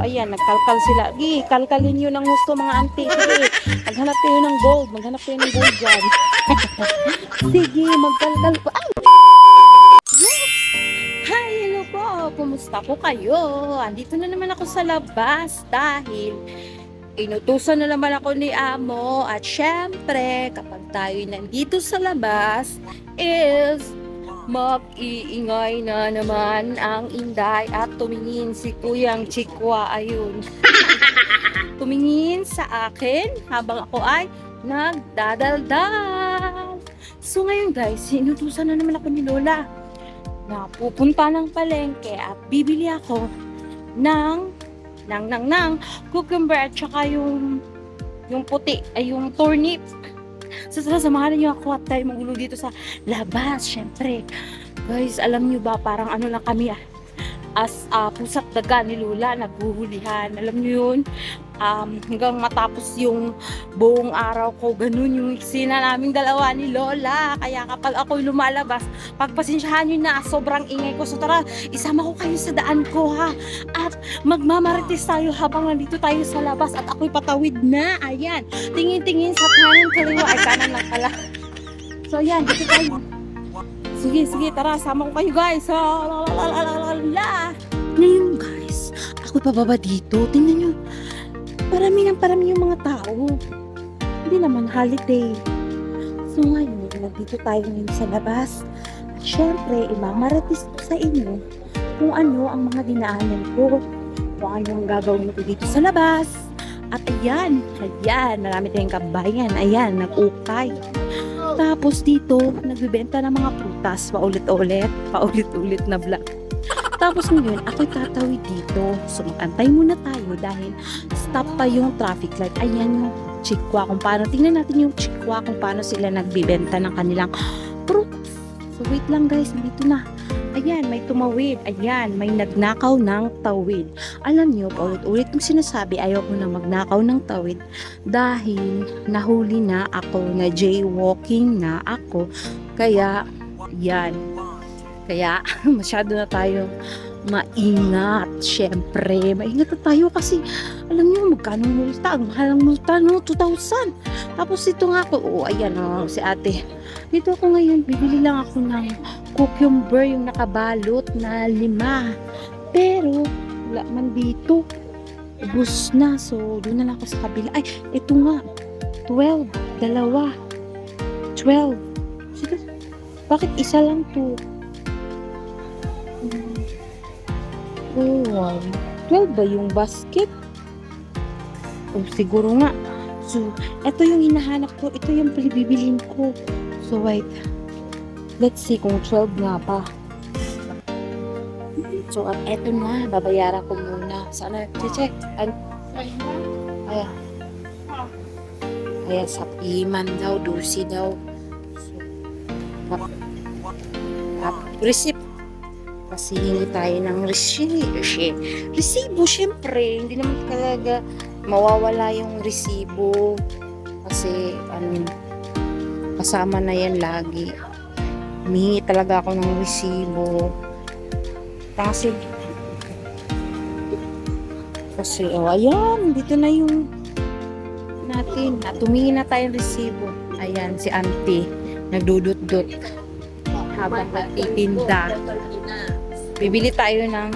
Ayan, nagkalkal sila. Gi, kalkalin nyo ng gusto mga auntie. Sige, maghanap kayo ng gold. Maghanap kayo ng gold dyan. Sige, magkalkal po. Ay! Hi, hello. Kumusta po kayo? Andito na naman ako sa labas dahil inutusan na naman ako ni Amo at syempre kapag tayo nandito sa labas is mag-iingay na naman ang inday at tumingin si Kuyang Chikwa ayun. tumingin sa akin habang ako ay nagdadaldal. So ngayon guys, inutusan na naman ako ni Lola na pupunta ng palengke at bibili ako ng nang nang nang cucumber at saka yung yung puti ay yung turnip. So tara, samahan niyo ako at tayo magulo dito sa labas, syempre. Guys, alam niyo ba, parang ano lang kami ah, as uh, pusat daga ni Lula, naghuhulihan. Alam niyo yun, um, hanggang matapos yung buong araw ko, ganun yung eksena naming dalawa ni Lola. Kaya kapag ako lumalabas, pagpasensyahan nyo na, sobrang ingay ko. So tara, isama ko kayo sa daan ko ha. At magmamarites tayo habang nandito tayo sa labas at ako'y patawid na. Ayan, tingin-tingin sa kanan kaliwa. Ay, kanan lang pala. So ayan, dito tayo. Sige, sige, tara, sama ko kayo guys. So, la, la, la, la, la, la, la. Ngayon guys, ako pababa dito. Tingnan nyo, parami ng parami yung mga tao. Hindi naman holiday. So ngayon, nandito tayo ngayon sa labas. At syempre, imamaratis ko sa inyo kung ano ang mga dinaanan ko. Kung ano ang gagawin ko dito sa labas. At ayan, ayan, marami tayong kabayan. Ayan, nag-ukay. Tapos dito, nagbibenta ng mga prutas paulit-ulit, paulit-ulit na vlog. Tapos ngayon, ako'y tatawid dito. So magantay muna tayo dahil stop pa yung traffic light. Ayan yung chikwa kung paano. Tingnan natin yung chikwa kung paano sila nagbibenta ng kanilang prutas. So wait lang guys, dito na. Ayan, may tumawid. Ayan, may nagnakaw ng tawid. Alam nyo, paulit-ulit kong sinasabi, ayaw ko na magnakaw ng tawid dahil nahuli na ako na jaywalking na ako. Kaya, yan. Kaya, masyado na tayo maingat. Siyempre, maingat na tayo kasi alam niyo magkano multa? Ang mahal ang multa, no? 2,000. Tapos ito nga ako, oh, ayan oh, si ate. Dito ako ngayon, bibili lang ako ng cucumber yung nakabalot na lima. Pero, wala man dito. Ubus na. So, doon na lang ako sa kabila. Ay, ito nga. 12. Dalawa. 12. Bakit isa lang to? Hmm. Oh, wow. 12 ba yung basket? Oh, siguro nga. So, ito yung hinahanap ko. Ito yung bibilin ko. So, wait. Let's see kung 12 nga pa. So, at eto na. Babayaran ko muna. Sana, check. An Ayan. Ayan, sa iman daw. Dusi daw. Tap, tap, receipt. Kasi hingi tayo ng. Receipt. Resibo, syempre. Hindi naman talaga mawawala yung resibo. Kasi, ano, kasama na yan lagi. Humingi talaga ako ng resibo. Kasi, kasi, oh, ayan, dito na yung natin. At tumingin na tayong resibo. Ayan, si auntie, nagdudot-dot habang nagtitinda. Bibili tayo ng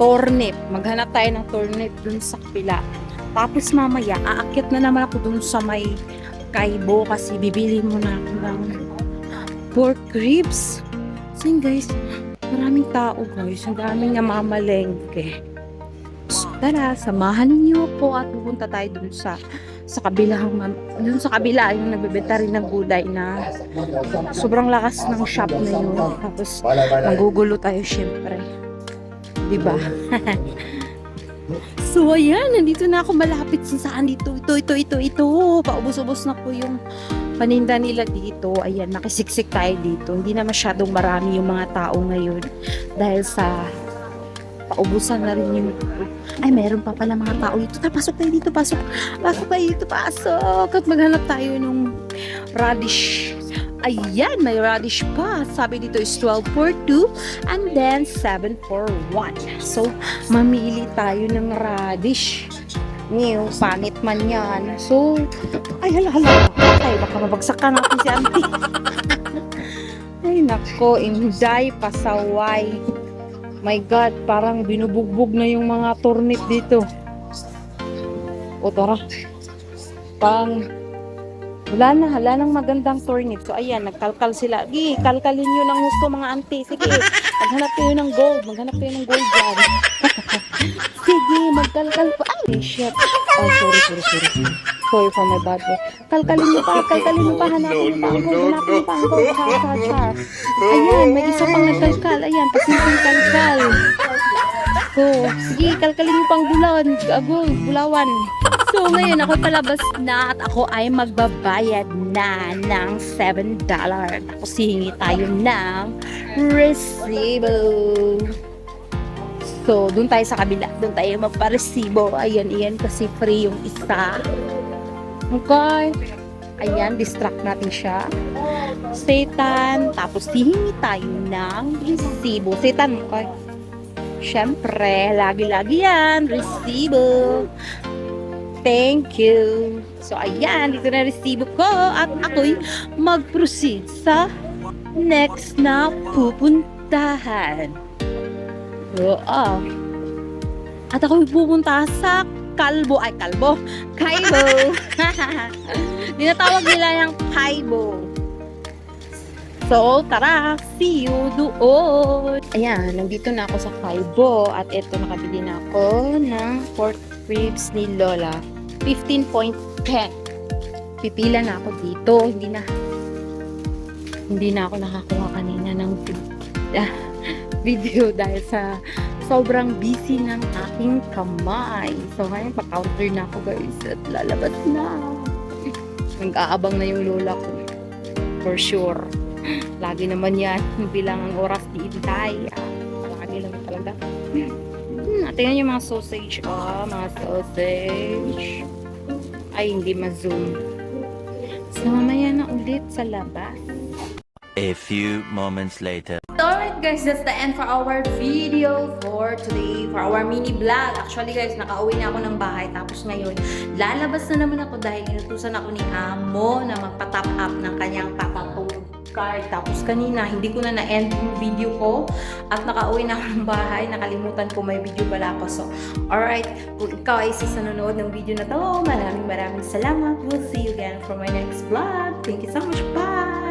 turnip. Maghanap tayo ng turnip dun sa kapila. Tapos mamaya, aakyat na naman ako dun sa may kaibo kasi bibili muna ako ng pork ribs. So guys, maraming tao guys. Ang daming namamalengke. So, tara, samahan niyo po at pupunta tayo dun sa sa kabilang dun sa kabila yung nagbebenta rin ng gulay na sobrang lakas ng shop na yun. Tapos magugulo tayo syempre. 'Di ba? so ayan, nandito na ako malapit sa saan dito. Ito, ito, ito, ito. Paubos-ubos na po yung paninda nila dito. Ayan, nakisiksik tayo dito. Hindi na masyadong marami yung mga tao ngayon dahil sa paubusan na rin yung ay meron pa pala mga tao dito tara pasok tayo dito pasok pasok tayo dito pasok at maghanap tayo nung radish Ayan, may radish pa. Sabi dito is 1242 and then 741. So, mamili tayo ng radish. New, pangit man yan. So, ay hala hala. Ay, baka mabagsakan natin si auntie. ay nako, inday, pasaway. My God, parang binubugbog na yung mga turnip dito. O tara. Pang wala na, wala nang magandang turnip. So, ayan, nagkalkal sila. Gi, kalkalin nyo ng gusto mga auntie. Sige, maghanap kayo ng gold. Maghanap kayo ng gold dyan. Sige, magkalkal pa. Ay, shit. Oh, sorry, sorry, sorry. Sorry for my bad word. Kalkalin nyo pa, kalkalin nyo pa. Hanapin nyo pa ang gold. Hanapin nyo pa ang gold. Char, char, char. Ayan, may isa pang nagkalkal. Ayan, pasimpleng kalkal. So, sige, kalkalin nyo pang bulan. Agol, bulawan. So, ngayon ako palabas na at ako ay magbabayad na ng $7. Tapos hihingi tayo ng resibo. So, dun tayo sa kabila. Dun tayo magpa-resibo. Ayan, ayan. Kasi free yung isa. Okay. Ayan, distract natin siya. Satan. Tapos hihingi tayo ng resibo. Satan, okay. Siyempre, lagi-lagi yan. Resibo. Thank you. So, ayan, dito na resibo ko at ako'y mag-proceed sa next na pupuntahan. Oo. At ako'y pupunta sa Kalbo. Ay, Kalbo. Kaibo. Dinatawag nila yung Kaibo. So, tara, see you doon. Ayan, nandito na ako sa Kaibo at ito nakabili na ako ng pork ribs ni Lola. 15.10. Pipila na ako dito. Hindi na hindi na ako nakakuha kanina ng ah, video dahil sa sobrang busy ng aking kamay. So ngayon pa-counter na ako guys at lalabas na. Nag-aabang na yung lola ko. For sure. Lagi naman yan. Bilang ang oras di itay. Ah, lagi naman talaga. Hmm, tingnan yung mga sausage. Ah, mga sausage. Ay, hindi ma-zoom. So, mamaya na ulit sa labas. A few moments later. Alright guys, that's the end for our video for today, for our mini vlog. Actually guys, nakauwi na ako ng bahay tapos ngayon, lalabas na naman ako dahil inutusan ako ni Amo na magpa-top up ng kanyang tattoo card. Tapos kanina, hindi ko na na-end yung video ko at nakauwi na ako ng bahay. Nakalimutan ko may video pala ako. So, alright, kung ikaw ay isa ng video na to, maraming maraming salamat. We'll see you again for my next vlog. Thank you so much. Bye!